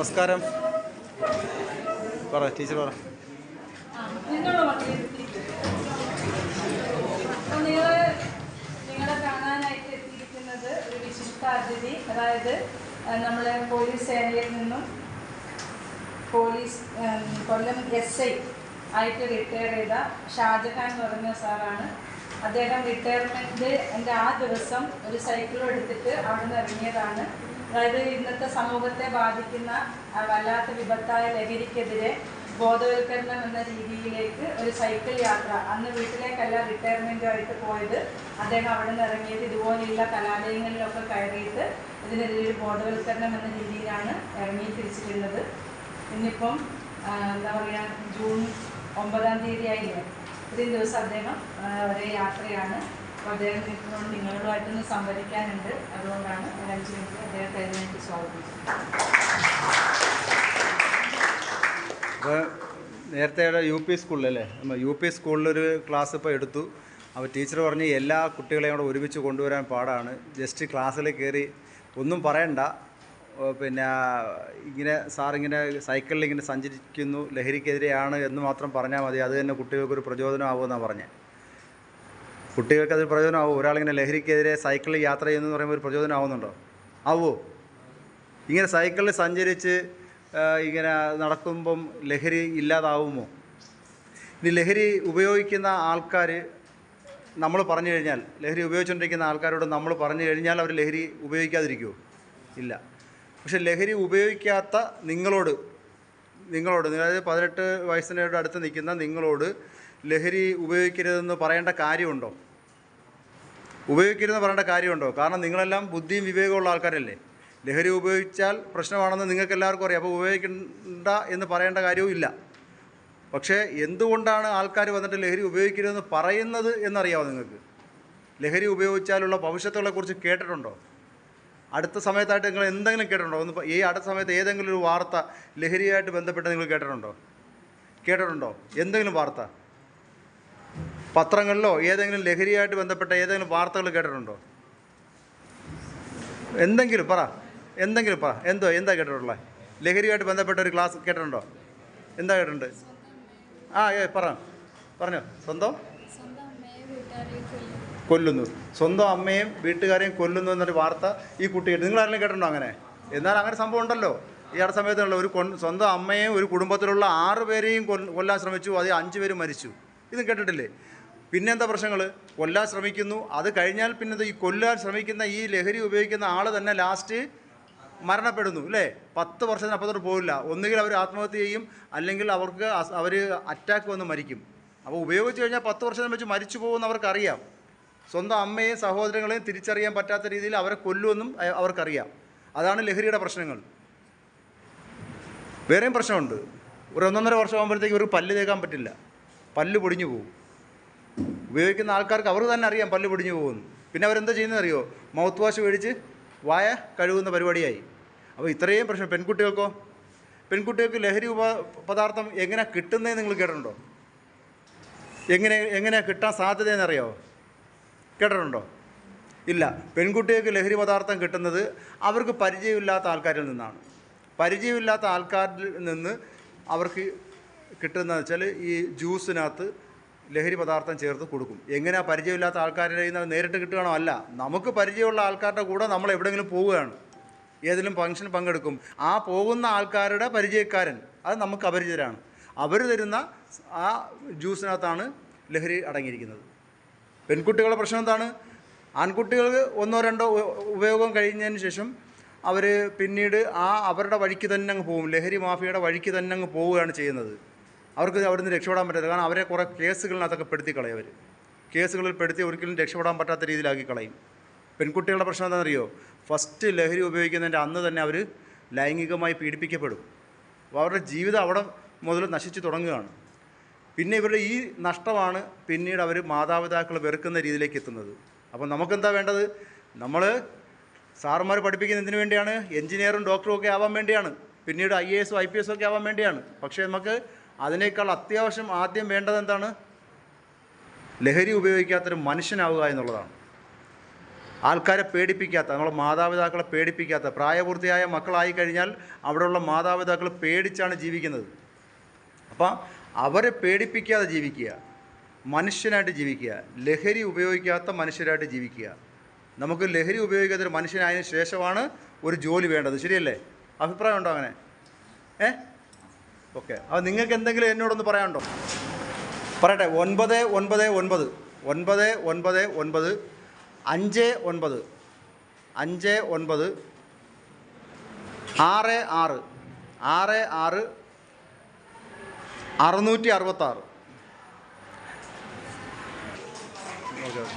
നമസ്കാരം. പറ ടീച്ചർ പറ. അതിഥി അതായത് നമ്മളെ പോലീസ് സേനയിൽ നിന്നും പോലീസ് കൊല്ലം എസ് ഐ ആയിട്ട് റിട്ടയർ ചെയ്ത ഷാജഹാൻ എന്ന് പറഞ്ഞ സാറാണ് അദ്ദേഹം റിട്ടയർമെന്റ് എന്റെ ആ ദിവസം ഒരു സൈക്കിൾ എടുത്തിട്ട് അവിടെ നിന്ന് ഇറങ്ങിയതാണ്. അതായത് ഇന്നത്തെ സമൂഹത്തെ ബാധിക്കുന്ന വല്ലാത്ത വിപത്തായ ലഹരിക്കെതിരെ ബോധവൽക്കരണം എന്ന രീതിയിലേക്ക് ഒരു സൈക്കിൾ യാത്ര. അന്ന് വീട്ടിലേക്കല്ല റിട്ടയർമെന്റുമായിട്ട് പോയത്. അദ്ദേഹം അവിടെ നിന്ന് ഇറങ്ങിയത് ഇതുപോലെയുള്ള കലാലയങ്ങളിലൊക്കെ കയറിയിട്ട് ഇതിനെതിരെ ഒരു ബോധവൽക്കരണം എന്ന രീതിയിലാണ് ഇറങ്ങി തിരിച്ചിട്ടുള്ളത് ഇന്നിപ്പം എന്താ പറയുക ജൂൺ ഒമ്പതാം തീയതി ആയില്ലേ ഇത്രയും ദിവസം അദ്ദേഹം ഒരേ യാത്രയാണ്. അപ്പോൾ അദ്ദേഹം ഇപ്പോൾ നിങ്ങളുമായിട്ടൊന്ന് സംവദിക്കാനുണ്ട്. അതുകൊണ്ടാണ് ഒരു അഞ്ച് മിനിറ്റ് അദ്ദേഹത്തെ അതിനായിട്ട് സ്വാഗതം ചെയ്യുന്നത്. നേരത്തെ യു പി സ്കൂളിലല്ലേ യു പി സ്കൂളിലൊരു ക്ലാസ് ഇപ്പോൾ എടുത്തു. അപ്പോൾ ടീച്ചർ പറഞ്ഞ് എല്ലാ കുട്ടികളെയും കൂടെ ഒരുമിച്ച് കൊണ്ടുവരാൻ പാടാണ്. ജസ്റ്റ് ക്ലാസ്സിൽ കയറി ഒന്നും പറയണ്ട. പിന്നെ ഇങ്ങനെ സാറിങ്ങനെ സൈക്കിളിൽ ഇങ്ങനെ സഞ്ചരിക്കുന്നു ലഹരിക്കെതിരെയാണ് എന്ന് മാത്രം പറഞ്ഞാൽ മതി. അത് തന്നെ കുട്ടികൾക്കൊരു പ്രചോദനമാകുമെന്നാണ് പറഞ്ഞത് കുട്ടികൾക്ക് അതൊരു പ്രചോദനമാവും. ഒരാളിങ്ങനെ ലഹരിക്കെതിരെ സൈക്കിളിൽ യാത്ര ചെയ്യുന്നു എന്ന് പറയുമ്പോൾ ഒരു പ്രചോദനമാവുന്നുണ്ടോ? ആവുമോ ഇങ്ങനെ സൈക്കിളിൽ സഞ്ചരിച്ച് ഇങ്ങനെ നടക്കുമ്പം ലഹരി ഇല്ലാതാവുമോ? ഇനി ലഹരി ഉപയോഗിക്കുന്ന ആൾക്കാർ നമ്മൾ പറഞ്ഞു കഴിഞ്ഞാൽ ലഹരി ഉപയോഗിച്ചുകൊണ്ടിരിക്കുന്ന ആൾക്കാരോട് നമ്മൾ പറഞ്ഞു കഴിഞ്ഞാൽ അവർ ലഹരി ഉപയോഗിക്കാതിരിക്കുമോ ഇല്ല. പക്ഷെ ലഹരി ഉപയോഗിക്കാത്ത നിങ്ങളോട് നിങ്ങളോട് അതായത് പതിനെട്ട് വയസ്സിനോട് അടുത്ത് നിൽക്കുന്ന നിങ്ങളോട് ലഹരി ഉപയോഗിക്കരുതെന്ന് പറയേണ്ട കാര്യമുണ്ടോ? ഉപയോഗിക്കരുതെന്ന് പറയേണ്ട കാര്യമുണ്ടോ? കാരണം നിങ്ങളെല്ലാം ബുദ്ധിയും വിവേകമുള്ള ആൾക്കാരല്ലേ. ലഹരി ഉപയോഗിച്ചാൽ പ്രശ്നമാണെന്ന് നിങ്ങൾക്ക് എല്ലാവർക്കും അറിയാം. അപ്പോൾ ഉപയോഗിക്കേണ്ട എന്ന് പറയേണ്ട കാര്യവും ഇല്ല. പക്ഷേ എന്തുകൊണ്ടാണ് ആൾക്കാർ വന്നിട്ട് ലഹരി ഉപയോഗിക്കരുതെന്ന് പറയുന്നത് എന്നറിയാമോ നിങ്ങൾക്ക്? ലഹരി ഉപയോഗിച്ചാലുള്ള ഭവിഷ്യത്തുകളെക്കുറിച്ച് കേട്ടിട്ടുണ്ടോ? അടുത്ത സമയത്തായിട്ട് നിങ്ങൾ എന്തെങ്കിലും കേട്ടിട്ടുണ്ടോ? ഒന്ന് ഈ അടുത്ത സമയത്ത് ഏതെങ്കിലും ഒരു വാർത്ത ലഹരിയായിട്ട് ബന്ധപ്പെട്ട് നിങ്ങൾ കേട്ടിട്ടുണ്ടോ? കേട്ടിട്ടുണ്ടോ? എന്തെങ്കിലും വാർത്ത? പത്രങ്ങളിലോ ഏതെങ്കിലും ലഹരിയായിട്ട് ബന്ധപ്പെട്ട ഏതെങ്കിലും വാർത്തകൾ കേട്ടിട്ടുണ്ടോ? എന്തെങ്കിലും പറ. എന്തെങ്കിലും പറ. എന്തോ എന്താ കേട്ടിട്ടുള്ളത് ലഹരിയായിട്ട് ബന്ധപ്പെട്ട ഒരു ക്ലാസ് കേട്ടിട്ടുണ്ടോ? എന്താ കേട്ടിട്ടുണ്ട്? ആ ഏ പറ. പറഞ്ഞോ. സ്വന്തം? കൊല്ലുന്നു. സ്വന്തം അമ്മയും വീട്ടുകാരെയും കൊല്ലുന്നു എന്നൊരു വാർത്ത ഈ കുട്ടി നിങ്ങൾ ആരെങ്കിലും കേട്ടിട്ടുണ്ടോ അങ്ങനെ? എന്നാൽ അങ്ങനെ സംഭവം ഉണ്ടല്ലോ. ഈ അടുത്ത സമയത്തുള്ള ഒരു സ്വന്തം അമ്മയും ഒരു കുടുംബത്തിലുള്ള ആറ് പേരെയും കൊല്ലാൻ ശ്രമിച്ചു. അതിൽ അഞ്ച് പേര് മരിച്ചു. ഇതും കേട്ടിട്ടില്ലേ? പിന്നെ എന്താ പ്രശ്നങ്ങൾ കൊല്ലാൻ ശ്രമിക്കുന്നു. അത് കഴിഞ്ഞാൽ പിന്നെ ഈ കൊല്ലാൻ ശ്രമിക്കുന്ന ഈ ലഹരി ഉപയോഗിക്കുന്ന ആൾ തന്നെ ലാസ്റ്റ് മരണപ്പെടുന്നു അല്ലേ പത്ത് വർഷത്തിനപ്പുറത്തോട്ട് പോകില്ല ഒന്നുകിൽ അവർ ആത്മഹത്യ ചെയ്യും അല്ലെങ്കിൽ അവർക്ക് അവർ അറ്റാക്ക് വന്ന് മരിക്കും. അപ്പോൾ ഉപയോഗിച്ച് കഴിഞ്ഞാൽ പത്ത് വർഷം വെച്ച് മരിച്ചു പോകുമെന്ന് അവർക്കറിയാം. സ്വന്തം അമ്മയെയും സഹോദരങ്ങളെയും തിരിച്ചറിയാൻ പറ്റാത്ത രീതിയിൽ അവരെ കൊല്ലുമെന്നും അവർക്കറിയാം. അതാണ് ലഹരിയുടെ പ്രശ്നങ്ങൾ. വേറെയും പ്രശ്നമുണ്ട്. ഒരു ഒന്നൊന്നര വർഷം ആകുമ്പോഴത്തേക്ക് ഇവർക്ക് പല്ല് തേക്കാൻ പറ്റില്ല. പല്ല് പൊടിഞ്ഞു പോകും. ഉപയോഗിക്കുന്ന ആൾക്കാർക്ക് അവർക്ക് തന്നെ അറിയാം പല്ല് പൊടിഞ്ഞു പോകുമെന്ന്. പിന്നെ അവരെന്താ ചെയ്യുന്നത് അറിയോ മൗത്ത് വാഷ് മേടിച്ച് വായ കഴുകുന്ന പരിപാടിയായി. അപ്പോൾ ഇത്രയും പ്രശ്നം പെൺകുട്ടികൾക്കോ? പെൺകുട്ടികൾക്ക് ലഹരി ഉപ പദാർത്ഥം എങ്ങനെയാണ് കിട്ടുന്നതെന്ന് നിങ്ങൾ കേട്ടിട്ടുണ്ടോ? എങ്ങനെ എങ്ങനെയാണ് കിട്ടാൻ സാധ്യതയെന്നറിയാമോ കേട്ടിട്ടുണ്ടോ? ഇല്ല. പെൺകുട്ടികൾക്ക് ലഹരി പദാർത്ഥം കിട്ടുന്നത് അവർക്ക് പരിചയമില്ലാത്ത ആൾക്കാരിൽ നിന്നാണ്. പരിചയമില്ലാത്ത ആൾക്കാരിൽ നിന്ന് അവർക്ക് കിട്ടുന്ന വെച്ചാൽ ഈ ജ്യൂസിനകത്ത് ലഹരി പദാർത്ഥം ചേർത്ത് കൊടുക്കും. എങ്ങനെയാണ് പരിചയമില്ലാത്ത ആൾക്കാരുടെ കയ്യിൽ നിന്ന് നേരിട്ട് കിട്ടുകയാണോ? അല്ല. നമുക്ക് പരിചയമുള്ള ആൾക്കാരുടെ കൂടെ നമ്മൾ എവിടെയെങ്കിലും പോവുകയാണ്. ഏതെങ്കിലും ഫംഗ്ഷൻ പങ്കെടുക്കും. ആ പോകുന്ന ആൾക്കാരുടെ പരിചയക്കാരൻ അത് നമുക്ക് അപരിചിതരാണ്. അവർ തരുന്ന ആ ജ്യൂസിനകത്താണ് ലഹരി അടങ്ങിയിരിക്കുന്നത്. പെൺകുട്ടികളുടെ പ്രശ്നം എന്താണ്? ആൺകുട്ടികൾ ഒന്നോ രണ്ടോ ഉപയോഗം കഴിഞ്ഞതിന് ശേഷം അവർ പിന്നീട് ആ അവരുടെ വഴിക്ക് തന്നെ അങ്ങ് പോകും. ലഹരി മാഫിയയുടെ വഴിക്ക് തന്നെ അങ്ങ് പോവുകയാണ് ചെയ്യുന്നത്. അവർക്ക് അവിടെ നിന്ന് രക്ഷപ്പെടാൻ പറ്റാത്ത കാരണം അവരെ കുറേ കേസുകളിനകത്തൊക്കെ പെടുത്തി കളയും അവർ കേസുകളിൽ പെടുത്തി ഒരിക്കലും രക്ഷപ്പെടാൻ പറ്റാത്ത രീതിയിലാക്കി കളയും. പെൺകുട്ടികളുടെ പ്രശ്നം എന്താണെന്നറിയോ? ഫസ്റ്റ് ലഹരി ഉപയോഗിക്കുന്നതിന്റെ അന്ന് തന്നെ അവർ ലൈംഗികമായി പീഡിപ്പിക്കപ്പെടും. അപ്പോൾ അവരുടെ ജീവിതം അവിടെ മുതൽ നശിച്ചു തുടങ്ങുകയാണ്. പിന്നെ ഇവരുടെ ഈ നഷ്ടമാണ് പിന്നീട് അവർ മാതാപിതാക്കൾ വെറുക്കുന്ന രീതിയിലേക്ക് എത്തുന്നത്. അപ്പോൾ നമുക്കെന്താ വേണ്ടത്? നമ്മൾ സാറുമാർ പഠിപ്പിക്കുന്ന എന്തിനു വേണ്ടിയാണ് എഞ്ചിനീയറും ഡോക്ടറും ഒക്കെ ആവാൻ വേണ്ടിയാണ് പിന്നീട് ഐ എ എസും ഐ പി എസും ഒക്കെ ആവാൻ വേണ്ടിയാണ്. പക്ഷേ നമുക്ക് അതിനേക്കാൾ അത്യാവശ്യം ആദ്യം വേണ്ടത് എന്താണ്? ലഹരി ഉപയോഗിക്കാത്തൊരു മനുഷ്യനാവുക എന്നുള്ളതാണ്. ആൾക്കാരെ പേടിപ്പിക്കാത്ത നമ്മളെ മാതാപിതാക്കളെ പേടിപ്പിക്കാത്ത പ്രായപൂർത്തിയായ മക്കളായി കഴിഞ്ഞാൽ അവിടെയുള്ള മാതാപിതാക്കൾ പേടിച്ചാണ് ജീവിക്കുന്നത്. അപ്പം അവരെ പേടിപ്പിക്കാതെ ജീവിക്കുക. മനുഷ്യനായിട്ട് ജീവിക്കുക. ലഹരി ഉപയോഗിക്കാത്ത മനുഷ്യരായിട്ട് ജീവിക്കുക. നമുക്ക് ലഹരി ഉപയോഗിക്കാത്ത ഒരു മനുഷ്യനായതിനു ശേഷമാണ് ഒരു ജോലി വേണ്ടത്. ശരിയല്ലേ? അഭിപ്രായം ഉണ്ടോ അങ്ങനെ? ഏ? ഓക്കെ. അപ്പോൾ നിങ്ങൾക്ക് എന്തെങ്കിലും എന്നോടൊന്ന് പറയാനുണ്ടോ? പറയട്ടെ. ഒൻപത് ഒൻപത് ഒൻപത്. ഒൻപത് ഒൻപത് ഒൻപത്. അഞ്ച് ഒൻപത്. അഞ്ച് ഒൻപത്. ആറ് ആറ്. ആറ് ആറ് അറുന്നൂറ്റി അറുപത്താറ്. Okay okay.